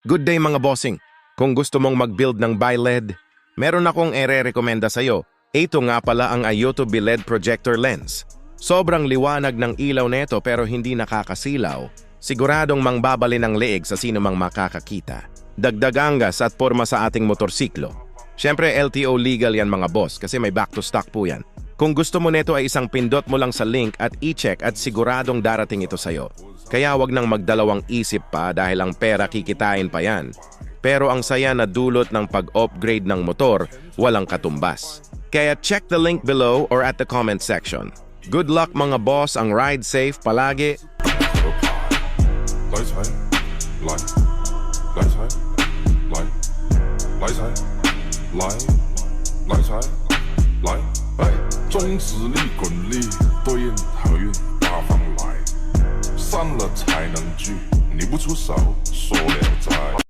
Good day mga bossing. Kung gusto mong mag-build ng BiLED, meron akong ere-rekomenda sa'yo. Ito nga pala ang Ayoto BiLED Projector Lens. Sobrang liwanag ng ilaw neto pero hindi nakakasilaw. Siguradong mangbabali ng leeg sa sino mang makakakita. Dagdag anggas at porma sa ating motorsiklo. Siyempre LTO legal yan mga boss kasi may back to stock po yan. Kung gusto mo neto ay isang pindot mo lang sa link at i-check at siguradong darating ito sa'yo. Kaya wag nang magdalawang isip pa dahil ang pera kikitain pa yan. Pero ang saya na dulot ng pag-upgrade ng motor, walang katumbas. Kaya check the link below or at the comment section. Good luck mga boss, ang ride safe palagi. 来财，来，来财，来，来财，来，来财，来，哎，终止力滚力，对应好运大方 来，散了才能聚，你不出手，说了在。